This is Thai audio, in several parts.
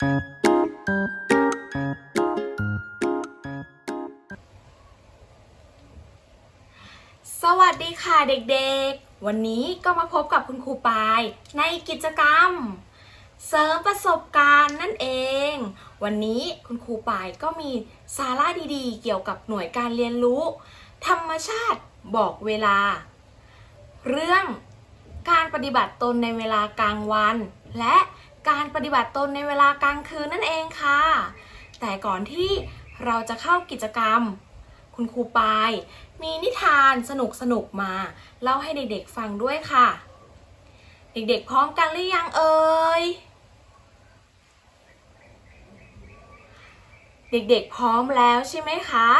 สวัสดีค่ะเด็กๆ วันนี้ก็มาพบกับคุณครูปาย ในกิจกรรม เสริมประสบการณ์นั่นเอง วันนี้คุณครูปายก็มีสาระดีๆ เกี่ยวกับหน่วยการเรียนรู้ ธรรมชาติบอกเวลา เรื่องการปฏิบัติตนในเวลากลางวัน และ การปฏิบัติตนในเวลากลางคืนนั่นเองค่ะ แต่ก่อนที่เราจะเข้ากิจกรรม คุณครูปาย มีนิทานสนุกสนุกมา เล่าให้เด็กๆฟังด้วยค่ะ เด็กๆพร้อมกันหรือยังเอ่ยเด็กๆพร้อมแล้วใช่ไหมคะ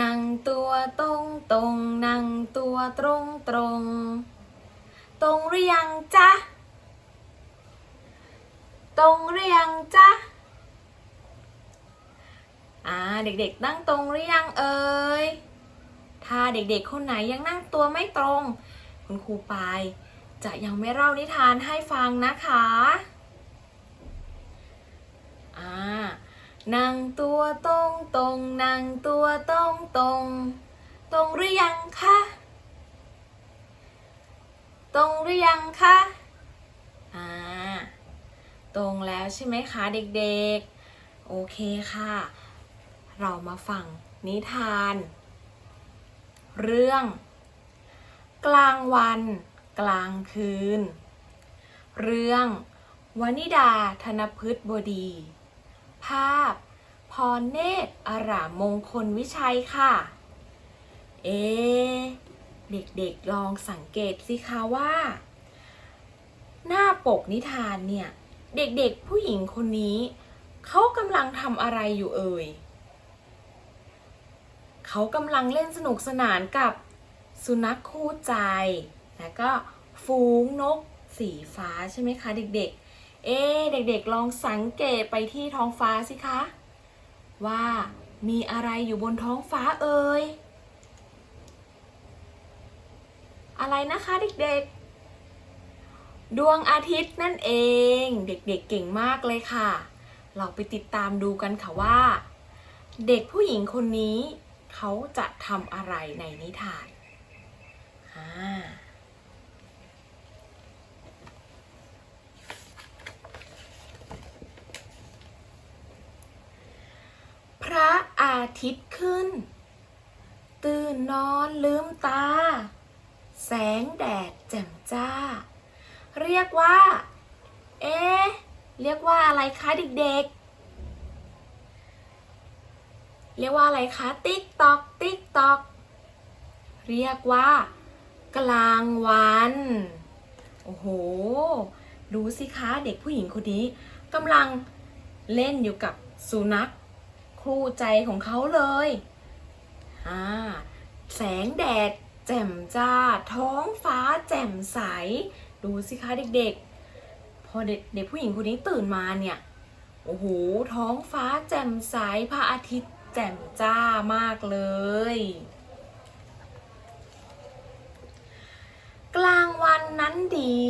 นั่งตัวตรงตรงๆนั่งตัวตรงตรงๆตรงหรือยังจ๊ะ รงหรือยังจ๊ะอ่าเด็กๆนั่งตรงหรือยังเอ่ย ถ้าเด็กๆคนไหนยังนั่งตัวไม่ตรง คุณครูปายจะยังไม่เล่านิทานให้ฟังนะคะอ่านั่งตัวตรงตรงนั่งตัวตรงตรงตรงหรือยังคะตรงหรือยังคะอ่า ตรงแล้วใช่ไหมคะเด็กๆ โอเคค่ะ เรามาฟังนิทาน เรื่อง กลางวัน กลางคืน เรื่องวนิดาธนพฤษบดี ภาพ พรเนตรอารามมงคลวิชัยค่ะ เอ เด็กๆลองสังเกตสิคะว่า หน้าปกนิทานเนี่ย เด็กๆผู้หญิงคนนี้ เขากำลังทำอะไรอยู่เอ่ย เขากำลังเล่นสนุกสนานกับสุนัขคู่ใจ แล้วก็ฟูงนกสีฟ้าใช่ไหมคะ เด็กๆ เอ๊เด็กๆ ลองสังเกตไปที่ท้องฟ้าสิคะ ว่ามีอะไรอยู่บนท้องฟ้าเอ่ย อะไรนะคะเด็กๆ ดวงอาทิตย์นั่นเอง เด็กๆเก่งมากเลยค่ะ เราไปติดตามดูกันค่ะว่า เด็กผู้หญิงคนนี้ เขาจะทำอะไรในนิทานอ่าพระอาทิตย์ขึ้น ตื่นนอนลืมตา แสงแดดแจ่มจ้า เรียกว่า เอ๊เรียกว่าอะไรคะเด็กๆ เรียกว่าอะไรคะติ๊กตอกติ๊กตอกเรียกว่า กลางวัน โอ้โห ดูสิคะเด็กผู้หญิงคนนี้กำลังเล่นอยู่กับสุนัขคู่ใจของเขาเลยอ่าแสงแดดแจ่มจ้า ท้องฟ้าแจ่มใส ดูสิคะเด็กๆ พอเด็กเด็กผู้หญิงคนนี้ตื่นมาเนี่ย โอ้โห ท้องฟ้าแจ่มใสพระอาทิตย์แจ่มจ้ามากเลย กลางวันนั้นดี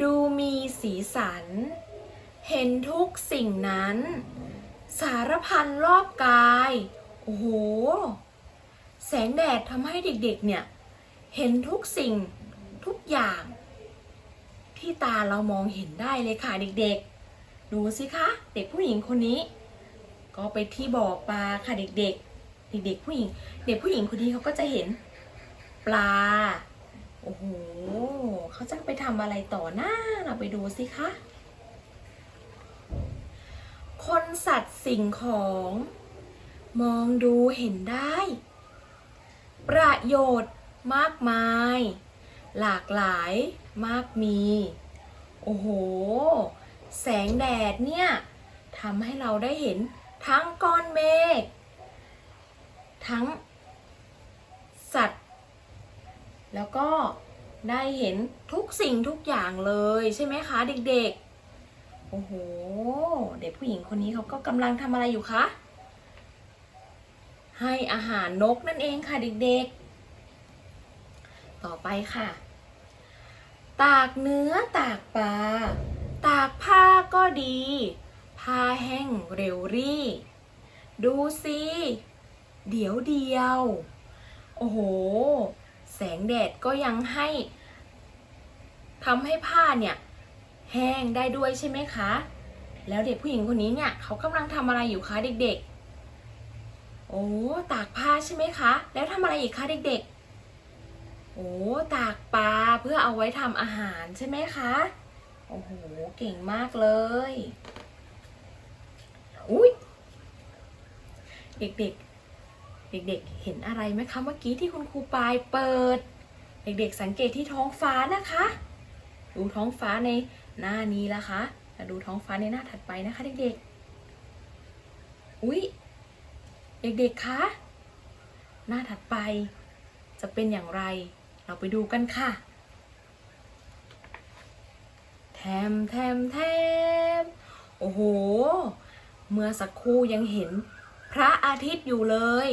ดูมีสีสัน เห็นทุกสิ่งนั้น สารพันรอบกาย โอ้โห แสงแดดทำให้เด็กๆเนี่ย เห็นทุกสิ่งทุกอย่าง ที่ตาเรามองเห็นได้เลยค่ะเด็กๆ ดูสิคะเด็กผู้หญิงคนนี้ ก็ไปที่บ่อปลาค่ะเด็กๆ เด็กๆผู้หญิง เด็กผู้หญิงคนนี้เขาก็จะเห็นปลาโอ้โหเขาจะไปทำอะไรต่อหน้าเราไปดูสิคะคนสัตว์สิ่งของ มองดูเห็นได้ ประโยชน์มากมาย หลากหลาย มากมี โอ้โห แสงแดดเนี่ยทำให้เราได้เห็นทั้งก้อนเมฆทั้ง สัตว์ แล้วก็ได้เห็นทุกสิ่งทุกอย่างเลยใช่ไหมคะเด็กๆ โอ้โห เด็กผู้หญิงคนนี้เขาก็กำลังทำอะไรอยู่คะ ให้อาหารนกนั่นเองค่ะเด็กๆ ต่อไปค่ะ ตากเนื้อตากปลา ตากผ้าก็ดี ผ้าแห้งเร็วรี่ ดูสิเดี๋ยวเดียว โอ้โห แสงแดดก็ยังให้ทำให้ผ้าเนี่ย แห้งได้ด้วยใช่ไหมคะ แล้วเด็กผู้หญิงคนนี้เนี่ยเขากำลังทำอะไรอยู่คะเด็กๆ โอ้ ตากผ้าใช่ไหมคะ แล้วทำอะไรอีกคะเด็กๆ โอ้ตากปลาเพื่อเอาไว้ทำอาหารใช่ไหมคะ โอ้โห เก่งมากเลย อุ้ยเด็กๆ เด็กๆ เห็นอะไรไหมคะ เมื่อกี้ที่คุณครูปายเปิด เด็กๆ สังเกตที่ท้องฟ้านะคะ ดูท้องฟ้าในหน้านี้ละคะมาดูท้องฟ้าในหน้าถัดไปนะคะ เด็กๆ อุ๊ยเด็กๆ คะ หน้าถัดไปจะเป็นอย่างไร เราไปดูกันค่ะ แทมแทมแทมโอ้โห เมื่อสักครู่ยังเห็นพระอาทิตย์อยู่เลย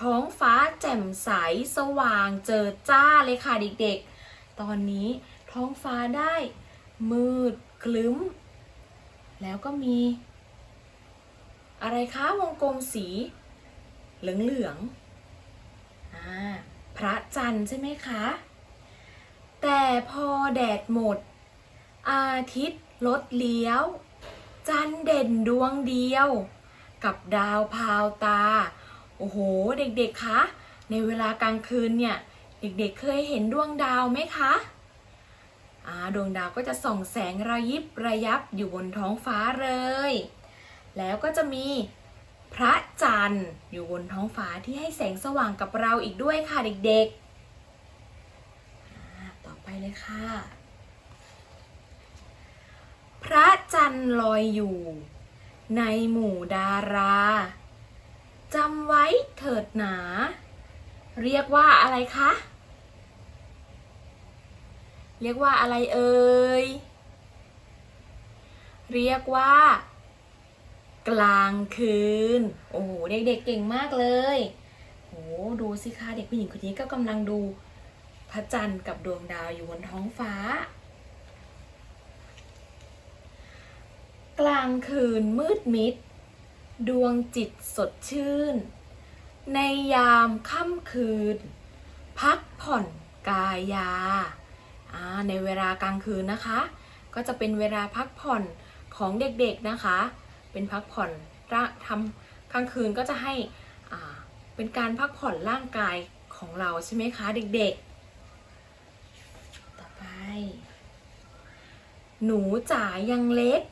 ท้องฟ้าแจ่มใสสว่างเจิดจ้าเลยค่ะเด็กๆ ตอนนี้ท้องฟ้าได้ มืดคลึ้ม แล้วก็มี อะไรคะวงกลมสี เหลืองๆอ่า พระจันทร์ใช่ไหมคะ แต่พอแดดหมด อาทิตย์ลดเลี้ยว จันทร์เด่นดวงเดียว กับดาวพาวตา โอ้โห เด็กๆคะ ในเวลากลางคืนเนี่ย เด็กๆเคยเห็นดวงดาวไหมคะดวงดาวก็จะส่องแสงระยิบระยับอยู่บนท้องฟ้าเลย แล้วก็จะมี พระจันทร์อยู่บนท้องฟ้าที่ให้แสงสว่างกับเราอีกด้วยค่ะเด็กๆ ต่อไปเลยค่ะ พระจันทร์ลอยอยู่ ในหมู่ดาราจำไว้เถิดหนา เรียกว่าอะไรคะ เรียกว่าอะไรเอ่ย เรียกว่า กลางคืน โอ้โห เด็กๆเก่งมากเลยโอ้ดูสิคะเด็กผู้หญิงคนนี้ก็กำลังดูพระจันทร์กับดวงดาวอยู่บนท้องฟ้า กลางคืนมืดมิด ดวงจิตสดชื่น ในยามค่ำคืน พักผ่อนกายาอ่าในเวลากลางคืนนะคะ ก็จะเป็นเวลาพักผ่อนของเด็กๆนะคะ เป็นพักผ่อนร่างทำกลางคืนก็จะให้อ่าเป็นการพักผ่อนร่างกายของเราใช่ไหมคะเด็กๆ ต่อไป หนูจ๋ายังเล็ก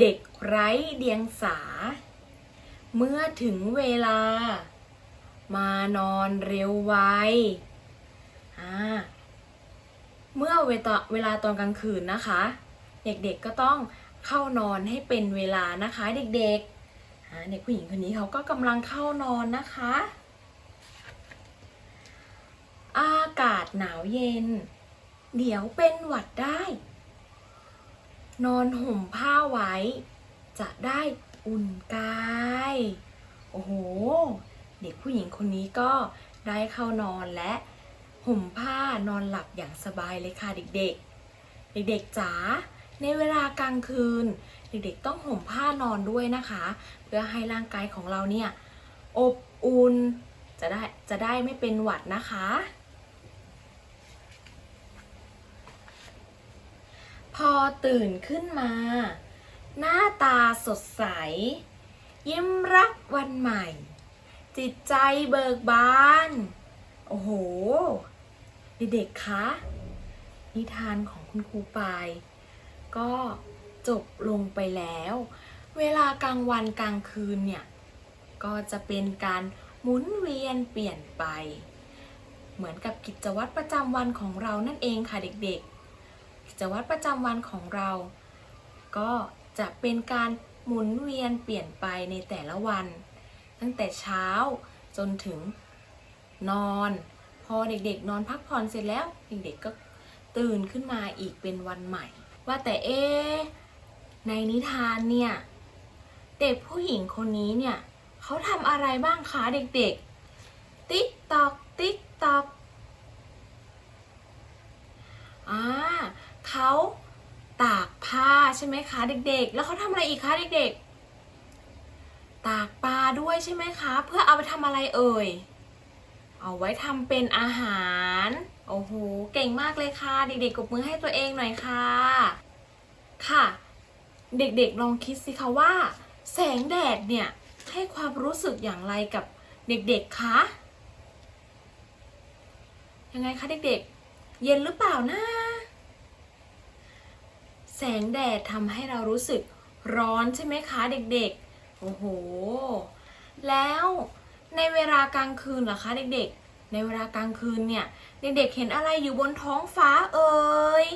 เด็กไร้เดียงสา เมื่อถึงเวลา มานอนเร็วไวอ่าเมื่อเวลาเวลาตอนกลางคืนนะคะ เด็กๆก็ต้อง เข้านอนให้เป็นเวลานะคะเด็กๆเด็กผู้หญิงคนนี้เขาก็กำลังเข้านอนนะคะ อากาศหนาวเย็น เดี๋ยวเป็นหวัดได้ นอนห่มผ้าไว้ จะได้อุ่นกาย โอ้โห เด็กผู้หญิงคนนี้ก็ได้เข้านอนและห่มผ้านอนหลับอย่างสบายเลยค่ะเด็กๆ เด็กๆจ๋า ในเวลากลางคืน เด็กๆต้องห่มผ้านอนด้วยนะคะ เพื่อให้ร่างกายของเราเนี่ยอบอุ่นจะได้จะได้ไม่เป็นหวัดนะคะ พอตื่นขึ้นมา หน้าตาสดใส ยิ้มรับวันใหม่ จิตใจเบิกบาน โอ้โห เด็กๆคะนิทานของคุณครูปาย ก็จบลงไปแล้ว เวลากลางวันกลางคืนเนี่ย ก็จะเป็นการหมุนเวียนเปลี่ยนไป เหมือนกับกิจวัตรประจำวันของเรานั่นเองค่ะเด็กๆ กิจวัตรประจำวันของเรา ก็จะเป็นการหมุนเวียนเปลี่ยนไปในแต่ละวัน ตั้งแต่เช้าจนถึงนอน พอเด็กๆ นอนพักผ่อนเสร็จแล้ว เด็กๆก็ตื่นขึ้นมาอีกเป็นวันใหม่ ว่าแต่เอ๊ในนิทานเนี่ย เด็กผู้หญิงคนนี้เนี่ยเขาทำอะไรบ้างคะเด็กๆ ติ๊กตอก ติ๊กตอกอ่าเขาตากผ้าใช่ไหมคะเด็กๆ แล้วเขาทำอะไรอีกคะเด็กๆ ตากปลาด้วยใช่ไหมคะ เพื่อเอาไปทำอะไรเอ่ย เอาไว้ทำเป็นอาหาร โอ้โห เก่งมากเลยค่ะ เด็กๆกบมือให้ตัวเองหน่อยค่ะ ค่ะ เด็กๆลองคิดสิคะว่า แสงแดดเนี่ย ให้ความรู้สึกอย่างไรกับเด็กๆคะ ยังไงคะเด็กๆ เย็นหรือเปล่านะ แสงแดดทำให้เรารู้สึกร้อนใช่ไหมคะเด็กๆ โอ้โห แล้ว ในเวลากลางคืนเหรอคะเด็กๆ ในเวลากลางคืนเนี่ยเด็กๆเห็นอะไรอยู่บนท้องฟ้าเอ่ย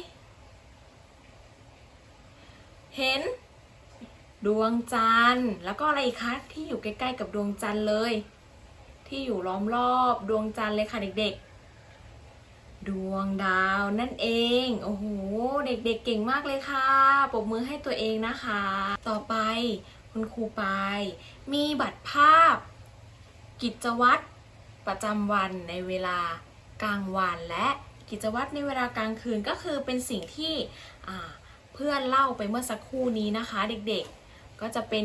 เห็น ดวงจันทร์แล้วก็อะไรอีกคะที่อยู่ใกล้ๆกับดวงจันทร์เลย ที่อยู่ล้อมรอบดวงจันทร์เลยค่ะเด็กๆ ดวงดาวนั่นเอง โอ้โหเด็กๆเก่งมากเลยค่ะปรบมือให้ตัวเองนะคะ ต่อไปคุณครูปายมีบัตรภาพ กิจวัตรประจำวันในเวลากลางวันและกิจวัตรในเวลากลางคืนก็คือเป็นสิ่งที่เพื่อนเล่าไปเมื่อสักครู่นี้นะคะเด็กๆ ก็จะเป็น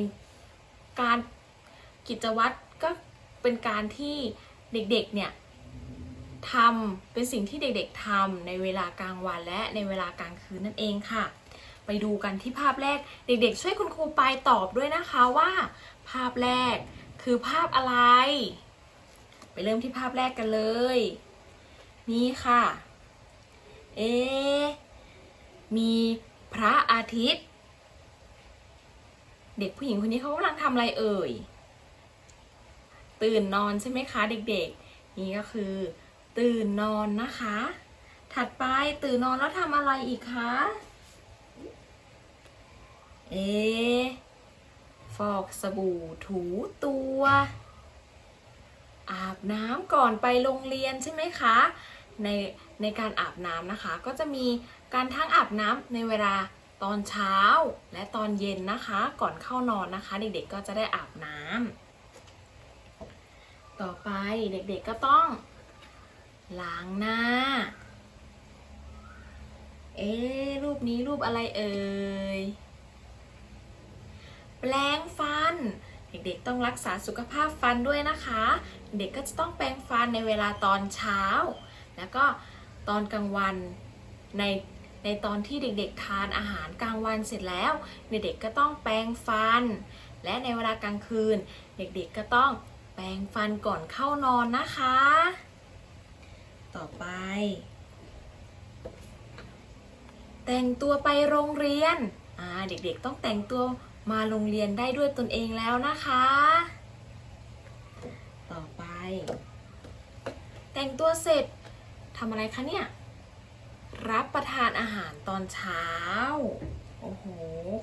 การกิจวัตรก็เป็นการที่เด็กๆเนี่ยทำเป็นสิ่งที่เด็กๆทำในเวลากลางวันและในเวลากลางคืนนั่นเองค่ะ ไปดูกันที่ภาพแรกเด็กๆ ช่วยคุณครูปายตอบด้วยนะคะว่า ภาพแรก คือภาพอะไร ไปเริ่มที่ภาพแรกกันเลย นี่ค่ะ เอมีพระอาทิตย์ เด็กผู้หญิงคนนี้เขากำลังทำอะไรเอ่ย ตื่นนอนใช่ไหมคะเด็กๆ นี่ก็คือ ตื่นนอนนะคะ ถัดไปตื่นนอนแล้วทำอะไรอีกคะ เอ ฟอกสบู่ถูตัว อาบน้ำก่อนไปโรงเรียนใช่ไหมคะ ในในการอาบน้ำนะคะ ก็จะมีการทั้งอาบน้ำในเวลาตอนเช้าและตอนเย็นนะคะ ก่อนเข้านอนนะคะ เด็กๆก็จะได้อาบน้ำต่อไปเด็กๆก็ต้องล้างหน้า เอ๊รูปนี้รูปอะไรเอ่ย แปรงฟัน เด็กๆต้องรักษาสุขภาพฟันด้วยนะคะ เด็กก็จะต้องแปรงฟันในเวลาตอนเช้า แล้วก็ตอนกลางวันในในตอนที่เด็กๆทานอาหารกลางวันเสร็จแล้วเด็กๆก็ต้องแปรงฟัน และในเวลากลางคืน เด็กๆก็ต้องแปรงฟันก่อนเข้านอนนะคะ ต่อไป แต่งตัวไปโรงเรียนเด็กๆต้องแต่งตัว มาโรงเรียนได้ด้วยตนเองแล้วนะคะ ต่อไป แต่งตัวเสร็จทำอะไรคะเนี่ย รับประทานอาหารตอนเช้า โอ้โห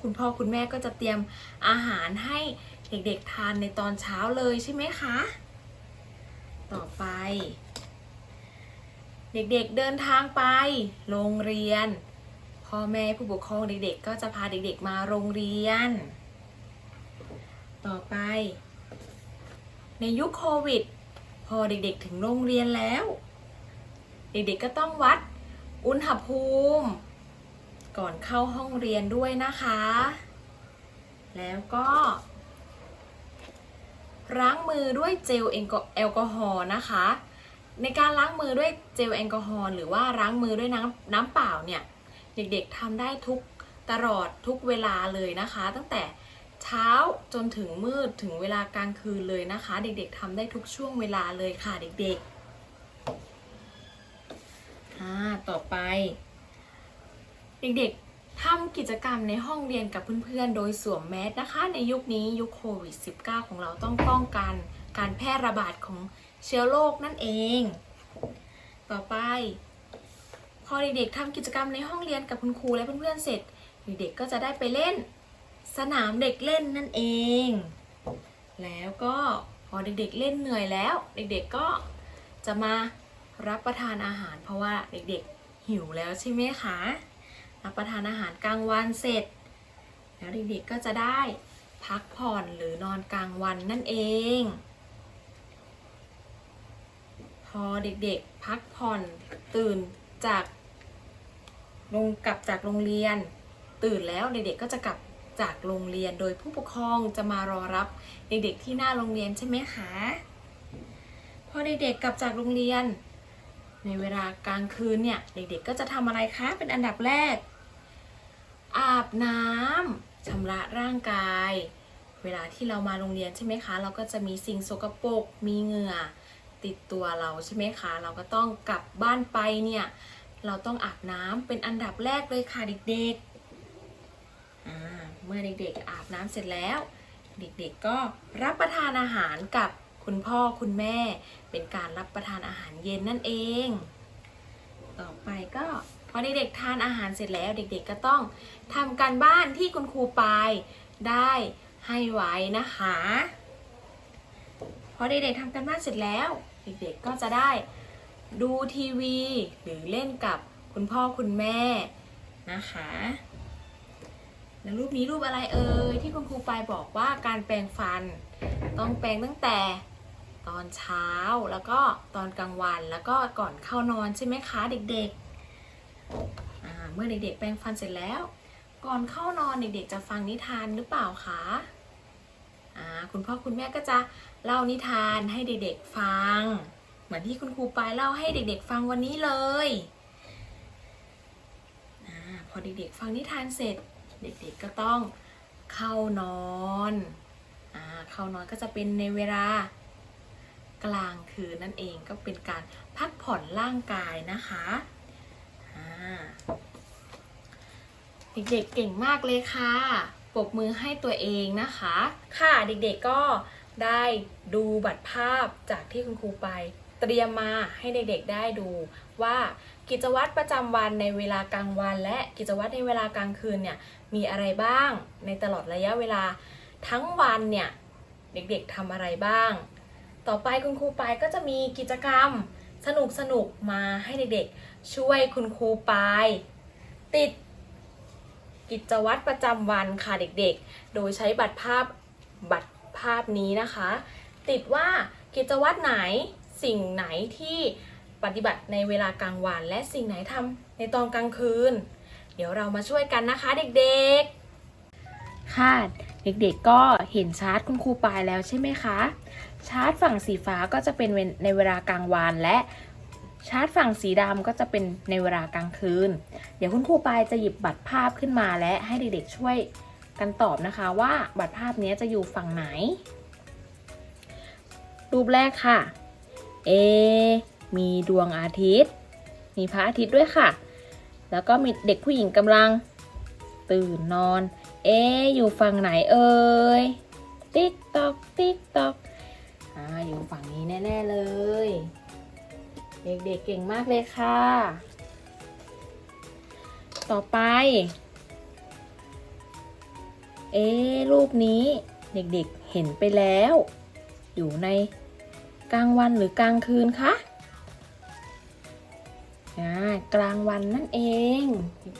คุณพ่อคุณแม่ก็จะเตรียมอาหารให้เด็กๆทานในตอนเช้าเลยใช่ไหมคะ ต่อไป เด็กๆเดินทางไป โรงเรียนพ่อแม่ผู้ปกครองเด็กๆ ก็จะพาเด็กๆมาโรงเรียน ต่อไป ในยุคโควิด พอเด็กๆถึงโรงเรียนแล้ว เด็กๆก็ต้องวัดอุณหภูมิ ก่อนเข้าห้องเรียนด้วยนะคะ แล้วก็ล้างมือด้วยเจลแอลกอฮอล์นะคะ ในการล้างมือด้วยเจลแอลกอฮอล์หรือว่าล้างมือด้วยน้ำน้ำเปล่าเนี่ย เด็กๆทำได้ทุกตลอดทุกเวลาเลยนะคะ ตั้งแต่ เช้าจนถึงมืดถึงเวลากลางคืนเลยนะคะ เด็กๆทำได้ทุกช่วงเวลาเลยค่ะเด็กๆอ่าต่อไป เด็กๆทำกิจกรรมในห้องเรียนกับเพื่อนๆ โดยสวมแมสนะคะ ในยุคนี้ยุคโควิด -19 ของเราต้องป้องกันการแพร่ระบาดของเชื้อโรคนั่นเอง ต่อไป พอเด็กๆทำกิจกรรมในห้องเรียนกับคุณครูและเพื่อนๆเสร็จ เด็กๆก็จะได้ไปเล่น สนามเด็กเล่นนั่นเอง แล้วก็พอเด็กๆเล่นเหนื่อยแล้ว เด็กๆก็จะมารับประทานอาหาร เพราะว่าเด็กๆหิวแล้วใช่ไหมคะรับประทานอาหารกลางวันเสร็จ แล้วเด็กๆก็จะได้พักผ่อนหรือนอนกลางวันนั่นเอง พอเด็กๆพักผ่อนตื่นจากลงกลับจากโรงเรียน ตื่นแล้วเด็กๆก็จะกลับ จากโรงเรียนโดยผู้ปกครองจะมารอรับเด็กๆที่หน้าโรงเรียนใช่ไหมคะพอเด็กๆกลับจากโรงเรียน ในเวลากลางคืนเนี่ยเด็กๆก็จะทำอะไรคะเป็นอันดับแรก อาบน้ำชำระร่างกาย เวลาที่เรามาโรงเรียนใช่ไหมคะ เราก็จะมีสิ่งสกปรกมีเหงื่อติดตัวเราใช่ไหมคะ เราก็ต้องกลับบ้านไปเนี่ยเราต้องอาบน้ำเป็นอันดับแรกเลยค่ะเด็กๆ เมื่อเด็กๆอาบน้ำเสร็จแล้ว เด็กๆก็รับประทานอาหารกับคุณพ่อคุณแม่ เป็นการรับประทานอาหารเย็นนั่นเอง ต่อไปก็พอเด็กๆทานอาหารเสร็จแล้วเด็กๆก็ต้องทำการบ้านที่คุณครูปายได้ให้ไว้นะคะพอเด็กๆทำการบ้านเสร็จแล้ว เด็กๆก็จะได้ดูทีวี หรือเล่นกับคุณพ่อคุณแม่นะคะ แล้วรูปนี้รูปอะไรเอ่ยที่คุณครูปายบอกว่าการแปรงฟัน ต้องแปรงตั้งแต่ตอนเช้าแล้วก็ตอนกลางวันแล้วก็ก่อนเข้านอนใช่ไหมคะเด็กๆเมื่อเด็กๆ แปรงฟันเสร็จแล้ว ก่อนเข้านอนเด็กๆ จะฟังนิทานหรือเปล่าคะคุณพ่อคุณแม่ก็จะเล่านิทานให้เด็กๆฟัง เหมือนที่คุณครูปายเล่าให้เด็กๆ ฟังวันนี้เลยอพอเด็กๆ ฟังนิทานเสร็จ เด็กๆก็ต้องเข้านอนอาเข้านอนก็จะเป็นในเวลากลางคืนนั่นเองก็เป็นการพักผ่อนร่างกายนะคะเด็กๆเก่งมากเลยค่ะ ปรบมือให้ตัวเองนะคะ ค่ะเด็กๆก็ได้ดูบัตรภาพจากที่คุณครูไป เตรียมมาให้เด็กๆได้ดูว่า กิจวัตรประจำวันในเวลากลางวัน และกิจวัตรในเวลากลางคืนเนี่ยมีอะไรบ้างในตลอดระยะเวลาทั้งวันเนี่ยเด็กๆทำอะไรบ้าง ต่อไปคุณครูปายก็จะมีกิจกรรมสนุกๆมาให้เด็กๆ ช่วยคุณครูปายติดกิจวัตรประจำวันค่ะเด็กๆ โดยใช้บัตรภาพบัตรภาพนี้นะคะ ติดว่ากิจวัตรไหนสิ่งไหนที่ ปฏิบัติในเวลากลางวัน และสิ่งไหนทำในตอนกลางคืน เดี๋ยวเรามาช่วยกันนะคะเด็กๆ ค่ะ เด็กๆก็เห็นชาร์ตคุณครูปายแล้วใช่ไหมคะ ชาร์ตฝั่งสีฟ้าก็จะเป็นในเวลากลางวันและชาร์ตฝั่งสีดำก็จะเป็นในเวลากลางคืน เดี๋ยวคุณครูปายจะหยิบบัตรภาพขึ้นมาและให้เด็กๆช่วยกันตอบนะคะว่าบัตรภาพนี้จะอยู่ฝั่งไหน รูปแรกค่ะ A มีดวงอาทิตย์ มีพระอาทิตย์ด้วยค่ะ แล้วก็มีเด็กผู้หญิงกำลัง ตื่นนอน เออยู่ฝั่งไหนเอ่ย ติ๊กตอก ติ๊กตอกอ่าอยู่ฝั่งนี้แน่ ๆ เลย เด็กๆเก่งมากเลยค่ะ ต่อไป เอ๊รูปนี้เด็กๆเห็นไปแล้ว อยู่ในกลางวันหรือกลางคืนคะ กลางวันนั่นเอง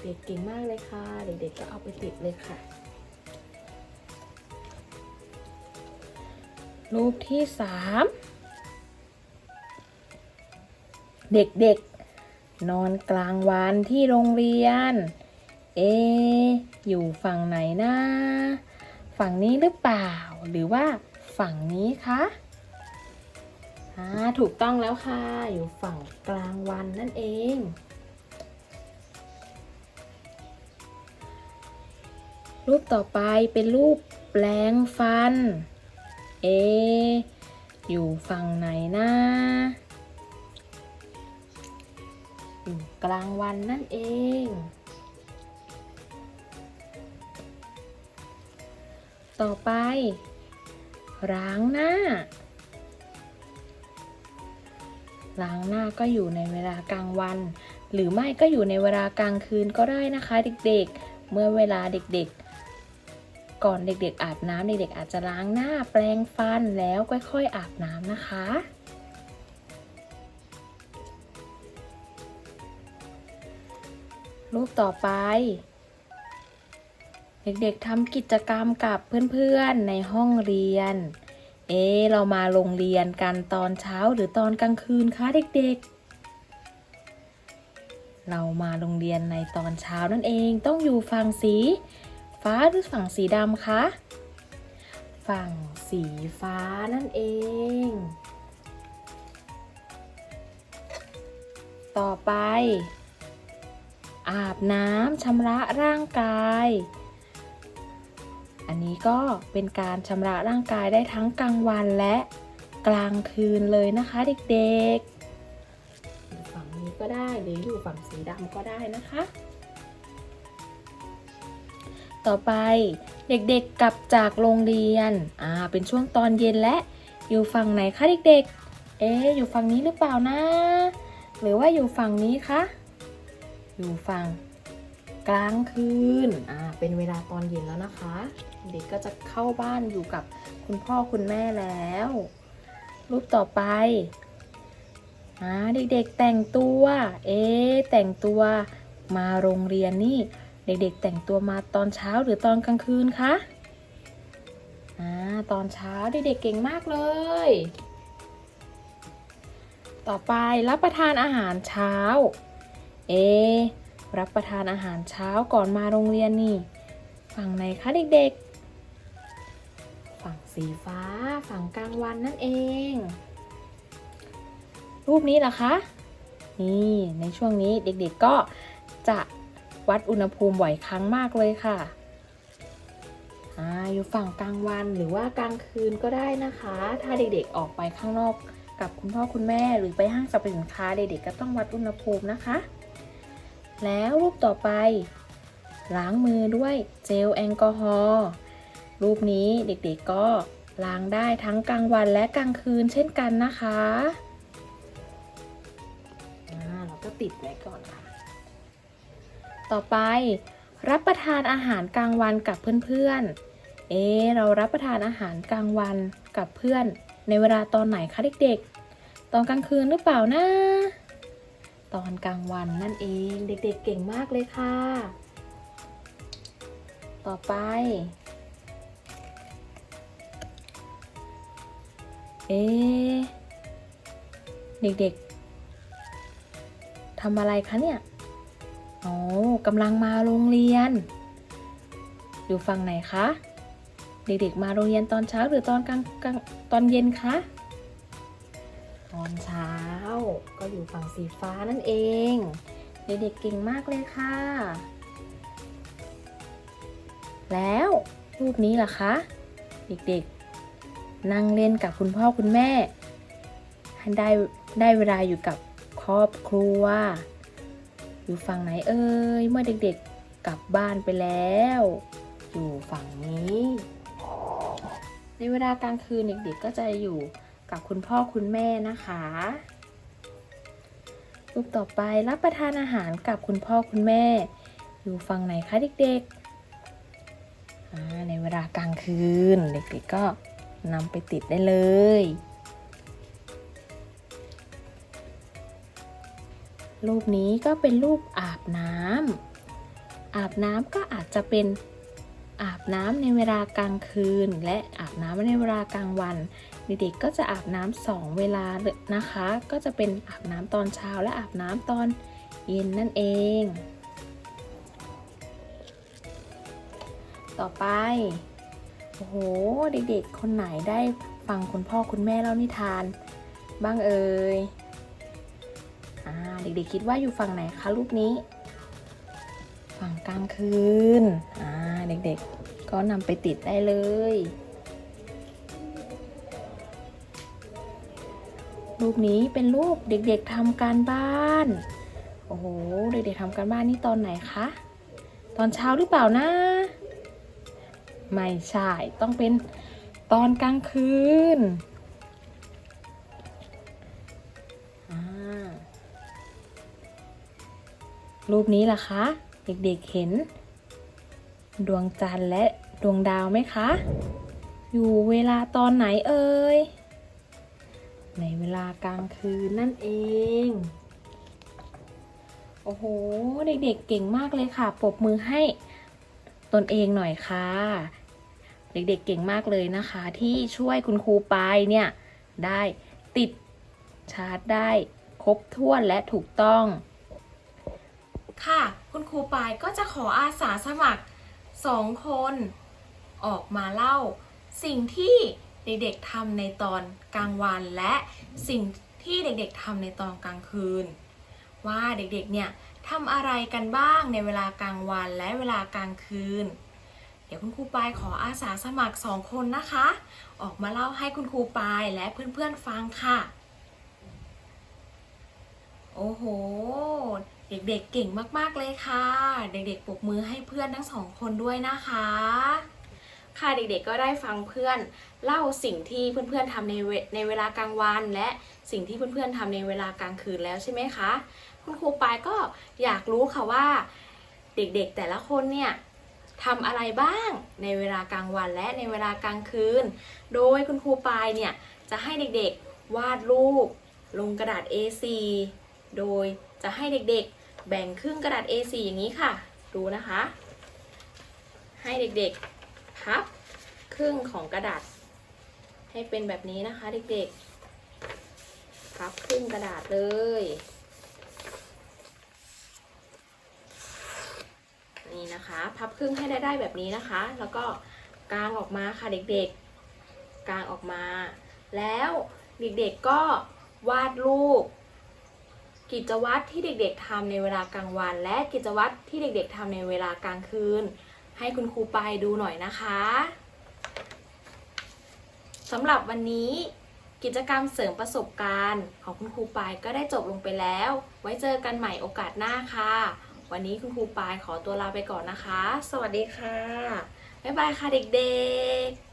เด็กๆเก่งมากเลยค่ะ เด็กๆก็เอาไปติดเลยค่ะ รูปที่สามเด็กๆ นอนกลางวันที่โรงเรียน เอ อยู่ฝั่งไหนนะ ฝั่งนี้หรือเปล่า หรือว่าฝั่งนี้คะ อ่าถูกต้องแล้วค่ะ อยู่ฝั่งกลางวันนั่นเอง รูปต่อไปเป็นรูปแปลงฟัน เอ อยู่ฝั่งไหนนะอยู่กลางวันนั่นเอง ต่อไป ล้างหน้า ล้างหน้าก็อยู่ในเวลากลางวัน หรือไม่ก็อยู่ในเวลากลางคืนก็ได้นะคะ เด็กๆ เมื่อเวลาเด็กๆ ก่อนเด็กๆ อาบน้ำเด็กๆอาจจะล้างหน้าแปรงฟันแล้วค่อยๆ อาบน้ำนะคะรูปต่อไป เด็กๆทำกิจกรรมกับเพื่อนๆในห้องเรียน เอ๊เรามาโรงเรียนกันตอนเช้าหรือตอนกลางคืนคะเด็กๆ เรามาโรงเรียนในตอนเช้านั่นเองต้องอยู่ฝั่งสี ฟ้าหรือฝั่งสีดำคะฝั่งสีฟ้านั่นเอง ต่อไป อาบน้ำชำระร่างกาย อันนี้ก็เป็นการชำระร่างกายได้ทั้งกลางวันและกลางคืนเลยนะคะเด็กๆอยู่ฝั่งนี้ก็ได้หรืออยู่ฝั่งสีดำก็ได้นะคะ ต่อไปเด็กๆกลับจากโรงเรียน อ่า เป็นช่วงตอนเย็นและอยู่ฝั่งไหนคะเด็กๆ เอ๊อยู่ฝั่งนี้หรือเปล่านะ หรือว่าอยู่ฝั่งนี้คะ อยู่ฝั่งกลางคืน อ่า เป็นเวลาตอนเย็นแล้วนะคะ เด็กก็จะเข้าบ้านอยู่กับคุณพ่อคุณแม่แล้ว รูปต่อไปอ่าเด็กๆแต่งตัว เอ๊แต่งตัวมาโรงเรียนนี่ เด็กๆแต่งตัวมาตอนเช้าหรือตอนกลางคืนคะอ่าตอนเช้าเด็กๆเก่งมากเลย ต่อไปรับประทานอาหารเช้า เอ รับประทานอาหารเช้าก่อนมาโรงเรียนนี่ ฝั่งไหนคะเด็กๆ สีฟ้าฝั่งกลางวันนั่นเอง รูปนี้ล่ะคะ นี่ในช่วงนี้เด็กๆก็จะวัดอุณหภูมิบ่อยครั้งมากเลยค่ะออยู่ฝั่งกลางวันหรือว่ากลางคืนก็ได้นะคะ ถ้าเด็กๆออกไปข้างนอกกับคุณพ่อคุณแม่หรือไปห้างสรรพสินค้าเด็กๆก็ต้องวัดอุณหภูมินะคะ แล้วรูปต่อไป ล้างมือด้วยเจลแอลกอฮอล์ รูปนี้เด็กๆก็ล้างได้ทั้งกลางวันและกลางคืนเช่นกันนะคะอ่าเราก็ติดไว้ก่อนค่ะ ต่อไปรับประทานอาหารกลางวันกับเพื่อนๆ เอ๊ะเรารับประทานอาหารกลางวันกับเพื่อน ในเวลาตอนไหนคะเด็กๆ ตอนกลางคืนหรือเปล่านะตอนกลางวันนั่นเองเด็กๆเก่งมากเลยค่ะ ต่อไป เอ๊ะเด็กๆทำอะไรคะเนี่ย อ๋อกำลังมาโรงเรียน อยู่ฝั่งไหนคะ เด็กๆ มาโรงเรียนตอนเช้าหรือตอนกลางกลางตอนเย็นคะ ตอนเช้า ก็อยู่ฝั่งสีฟ้านั่นเอง เด็กๆเก่งมากเลยค่ะ แล้วรูปนี้ล่ะคะ เด็กๆ นั่งเล่นกับคุณพ่อคุณแม่ให้ได้ได้เวลาอยู่กับครอบครัว อยู่ฝั่งไหนเอ่ยเมื่อเด็กๆกลับบ้านไปแล้ว อยู่ฝั่งนี้ ในเวลากลางคืนเด็กๆก็จะอยู่กับคุณพ่อคุณแม่นะคะรูปต่อไปรับประทานอาหารกับคุณพ่อคุณแม่ อยู่ฝั่งไหนคะเด็กๆในเวลากลางคืนเด็กๆก็ นำไปติดได้เลย รูปนี้ก็เป็นรูปอาบน้ำอาบน้ำก็อาจจะเป็นอาบน้ำในเวลากลางคืน และอาบน้ำในเวลากลางวัน เด็กๆก็จะอาบน้ำสองเวลานะคะ ก็จะเป็นอาบน้ำตอนเช้าและอาบน้ำตอนเย็นนั่นเอง ต่อไป โอ้โห เด็กๆ คนไหนได้ฟังคุณพ่อคุณแม่เล่านิทาน บ้างเอ่ยอ่าเด็กๆคิดว่าอยู่ฝั่งไหนคะรูปนี้ ฝั่งกลางคืนอ่าเด็กๆก็นำไปติดได้เลยรูปนี้เป็นรูปเด็กๆทำการบ้าน โอ้โห เด็กๆทำการบ้านนี่ตอนไหนคะ ตอนเช้าหรือเปล่านะ ไม่ใช่ ต้องเป็นตอนกลางคืนรูปนี้ล่ะคะ เด็กๆเห็น ดวงจันทร์และดวงดาวไหมคะ อยู่เวลาตอนไหนเอ่ย ในเวลากลางคืนนั่นเอง โอ้โห เด็กๆเก่งมากเลยค่ะ ปรบมือให้ตนเองหน่อยค่ะ เด็กๆเก่งมากเลยนะคะ ที่ช่วยคุณครูปายเนี่ย ได้ติดชาร์จได้ครบถ้วนและถูกต้อง ค่ะคุณครูปายก็จะขออาสาสมัครสองคนออกมาเล่า สิ่งที่เด็กๆทำในตอนกลางวันและสิ่งที่เด็กๆทำในตอนกลางคืน ว่าเด็กๆเนี่ยทำอะไรกันบ้างในเวลากลางวันและเวลากลางคืน เดี๋ยวคุณครูปายขออาสาสมัครสองคนนะคะ ออกมาเล่าให้คุณครูปายและเพื่อนๆฟังค่ะ โอ้โห เด็กๆเก่งมากๆเลยค่ะ เด็กๆปรบมือให้เพื่อนทั้งสองคนด้วยนะคะ ค่ะเด็กๆก็ได้ฟังเพื่อน เล่าสิ่งที่เพื่อนๆทำในเวในเวลากลางวัน และสิ่งที่เพื่อนๆทำในเวลากลางคืนแล้วใช่ไหมคะ คุณครูปายก็อยากรู้ค่ะว่า เด็กๆแต่ละคนเนี่ย ทำอะไรบ้างในเวลากลางวันและในเวลากลางคืน โดยคุณครูปายเนี่ยจะให้เด็กๆวาดรูปลงกระดาษ A4 โดยจะให้เด็กๆ แบ่งครึ่งกระดาษ A4 อย่างนี้ค่ะ ดูนะคะ ให้เด็กๆพับครึ่งของกระดาษ ให้เป็นแบบนี้นะคะเด็กๆพับครึ่งกระดาษเลย นี่นะคะ พับครึ่งให้ได้ได้แบบนี้นะคะ แล้วก็กางออกมาค่ะเด็กๆ กางออกมา แล้วเด็กๆก็วาดรูปกิจวัตรที่เด็กๆทำในเวลากลางวัน และกิจวัตรที่เด็กๆทำในเวลากลางคืน ให้คุณครูไปดูหน่อยนะคะสำหรับวันนี้กิจกรรมเสริมประสบการณ์ ของคุณครูปายก็ได้จบลงไปแล้ว ไว้เจอกันใหม่โอกาสหน้าค่ะ วันนี้คุณครูปายขอตัวลาไปก่อนนะคะ สวัสดีค่ะ บ๊ายบายค่ะเด็กๆ